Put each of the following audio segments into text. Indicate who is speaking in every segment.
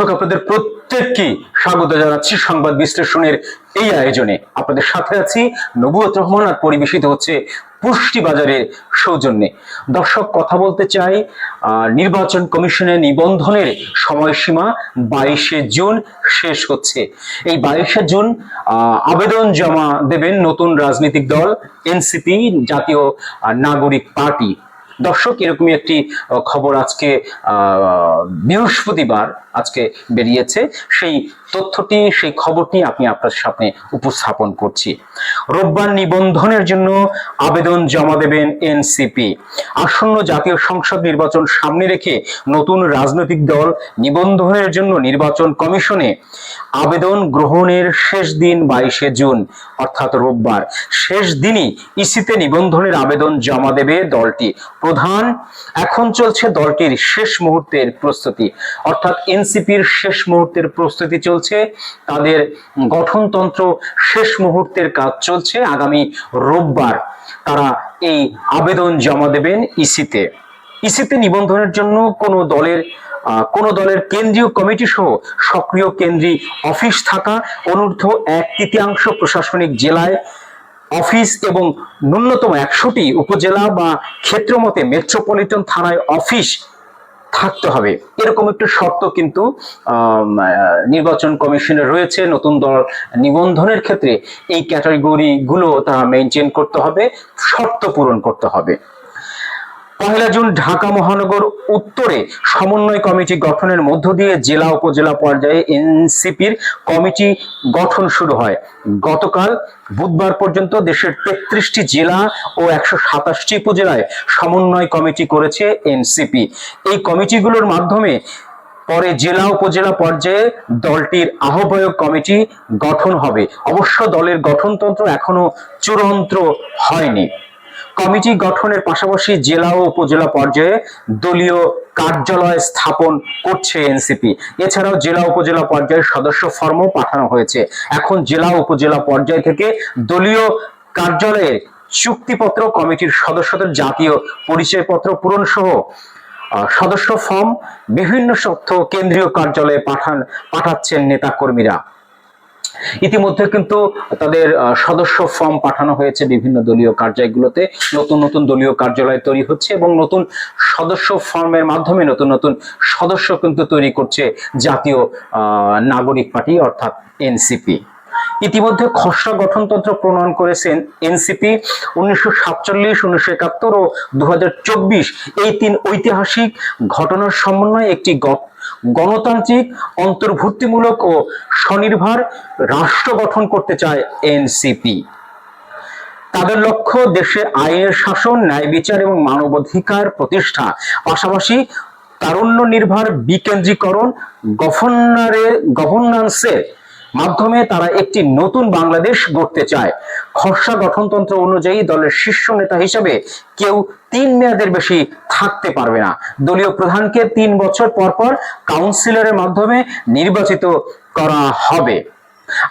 Speaker 1: দর্শক, আপনাদের প্রত্যেককে স্বাগত জানাচ্ছি সংবাদ বিশ্লেষণের এই আয়োজনে। আপনাদের সাথে আছি নবুয়ত রহমান আর পরিবেশিত হচ্ছে পুষ্টি বাজারের সৌজন্যে। দর্শক, কথা বলতে চাই নির্বাচন কমিশনের নিবন্ধনের সময়সীমা বাইশে জুন শেষ হচ্ছে। এই বাইশে জুন আবেদন জমা দেবেন নতুন রাজনৈতিক দল, এনসিপি, জাতীয় নাগরিক পার্টি। দর্শক, এরকমই একটি খবর আজকে বৃহস্পতিবার আজকে বেরিয়েছে। সেই তথ্যটি, সেই খবরটি আমি আপনার সামনে উপস্থাপন করছি। রোববার নিবন্ধনের জন্য আবেদন জমা দেবেন এনসিপি। আসন্ন জাতীয় সংসদ নির্বাচন সামনে রেখে নতুন রাজনৈতিক দল নিবন্ধনের জন্য নির্বাচন কমিশনে আবেদন গ্রহণের শেষ দিন বাইশে জুন, অর্থাৎ রোববার। শেষ দিনই ইসিতে নিবন্ধনের আবেদন জমা দেবে দলটি। প্রধান এখন চলছে দলটির শেষ মুহূর্তের প্রস্তুতি। অর্থাৎ এনসিপির শেষ মুহূর্তের প্রস্তুতি চলছে। তাদের গঠনতন্ত্র শেষ মুহূর্তের কাজ চলছে। আগামী রোববার তারা এই আবেদন জমা দেবেন ইসিতে। ইসিতে নিবন্ধনের জন্য কোনো দলের কোন দলের কেন্দ্রীয় কমিটি সহ সক্রিয় কেন্দ্রীয় অফিস থাকা, অনূর্ধ্ব এক তৃতীয়াংশ প্রশাসনিক জেলায় অফিস এবং ন্যূনতম একশোটি উপজেলা বা ক্ষেত্রমতে মেট্রোপলিটন থানায় অফিস থাকতে হবে। এরকম একটু শর্ত কিন্তু নির্বাচন কমিশনের রয়েছে। নতুন দল নিবন্ধনের ক্ষেত্রে এই ক্যাটাগরিগুলো তারা মেনটেন করতে হবে, শর্ত পূরণ করতে হবে। পহেলা জুন ঢাকা মহানগর উত্তরে সমন্বয় কমিটি গঠনের মধ্য দিয়ে জেলা উপজেলা পর্যায়ে এনসিপির কমিটি গঠন শুরু হয়। গতকাল বুধবার পর্যন্ত দেশের তেত্রিশটি জেলা ও একশো সাতাশটি উপজেলায় সমন্বয় কমিটি করেছে এনসিপি। এই কমিটিগুলোর মাধ্যমে পরে জেলা উপজেলা পর্যায়ে দলটির আহ্বায়ক কমিটি গঠন হবে। অবশ্য দলের গঠনতন্ত্র এখনও চূড়ান্ত হয়নি। কমিটি গঠনের পাশাপাশি জেলা ও উপজেলা পর্যায়ে দলীয় কার্যালয় স্থাপন করছে এনসিপি। এছাড়াও জেলা উপজেলা পর্যায়ে সদস্য ফর্মও পাঠানো হয়েছে। এখন জেলা উপজেলা পর্যায় থেকে দলীয় কার্যালয়ের চুক্তিপত্র, কমিটির সদস্যদের জাতীয় পরিচয়পত্র পূরণ সহ সদস্য ফর্ম, বিভিন্ন তথ্য কেন্দ্রীয় কার্যালয়ে পাঠান, পাঠাচ্ছেন নেতাকর্মীরা। ইতিমধ্যে কিন্তু তাদের সদস্য ফর্ম পাঠানো হয়েছে বিভিন্ন দলীয় কার্যালয়গুলোতে। নতুন নতুন দলীয় কার্যালয় তৈরি হচ্ছে এবং নতুন সদস্য ফর্মের মাধ্যমে নতুন নতুন সদস্য কিন্তু তৈরি করছে জাতীয় নাগরিক পার্টি অর্থাৎ এনসিপি ইতিমধ্যে খসড়া গঠনতন্ত্র প্রণয়ন করেছেন এনসিপি উনিশশো সাতচল্লিশ, উনিশশো একাত্তর ও দু হাজার চব্বিশ এই তিন ঐতিহাসিক ঘটনার সমন্বয়ে একটি গণতান্ত্রিক, অন্তর্ভুক্তিমূলক ও স্বনির্ভর রাষ্ট্র গঠন করতে চায় এনসিপি। তাদের লক্ষ্য দেশে আইনের শাসন, ন্যায় বিচার এবং মানবাধিকার প্রতিষ্ঠা। পাশাপাশি তারুণ্য নির্ভর বিকেন্দ্রীকরণ, গভর্নরের গভর্নান্সের মাধ্যমে তারা একটি নতুন বাংলাদেশ গড়তে চায়। খসড়া গঠনতন্ত্র অনুযায়ী দলের শীর্ষ নেতা হিসেবে কেউ তিন মেয়াদের বেশি থাকতে পারবে না। দলীয় প্রধানকে তিন বছর পর পর কাউন্সিলরের মাধ্যমে নির্বাচিত করা হবে।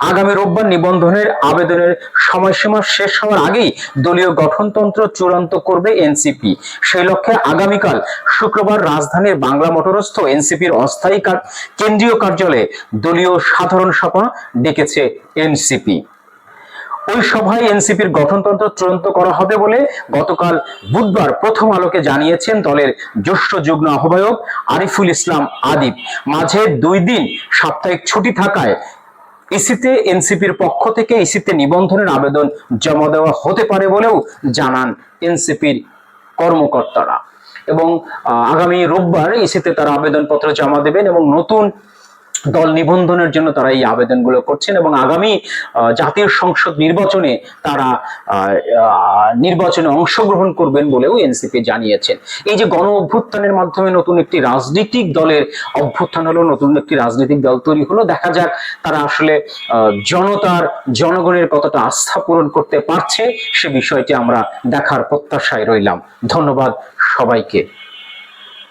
Speaker 1: আগামী রোববার নিবন্ধনের আবেদনের সময়সীমা শেষ হওয়ার আগেই দলীয় গঠনতন্ত্র চূড়ান্ত করবে এনসিপি। সেই লক্ষ্যে আগামীকাল শুক্রবার রাজধানীর বাংলা মোটরস্থ এনসিপির অস্থায়ী কেন্দ্রীয় কার্যালয়ে দলীয় সাধারণ সভা ডেকেছে এনসিপি। ওই সভায় এনসিপির গঠনতন্ত্র চূড়ান্ত করা হবে বলে গতকাল বুধবার প্রথম আলোকে জানিয়েছেন দলের জ্যেষ্ঠ যুগ্ম আহ্বায়ক আরিফুল ইসলাম আদিব। মাঝে দুই দিন সাপ্তাহিক ছুটি থাকায় ইসিতে, এনসিপির পক্ষ থেকে ইসিতে নিবন্ধনের আবেদন জমা দেওয়া হতে পারে বলেও জানান এনসিপির কর্মকর্তারা। এবং আগামী রোববার ইসিতে তারা আবেদনপত্র জমা দেবেন এবং নতুন দল নিবন্ধনের জন্য তারা এই আবেদনগুলো করছেন এবং আগামী জাতীয় সংসদ নির্বাচনে তারা নির্বাচনে অংশগ্রহণ করবেন বলেও এনসিপি জানিয়েছেন এই যে গণ অভ্যুত্থানের মাধ্যমে নতুন একটি রাজনৈতিক দলের অভ্যুত্থান হলো, নতুন একটি রাজনৈতিক দল তৈরি হলো, দেখা যাক তারা আসলে জনতার, জনগণের কতটা আস্থা পূরণ করতে পারছে, সে বিষয়টি আমরা দেখার প্রত্যাশায় রইলাম। ধন্যবাদ সবাইকে।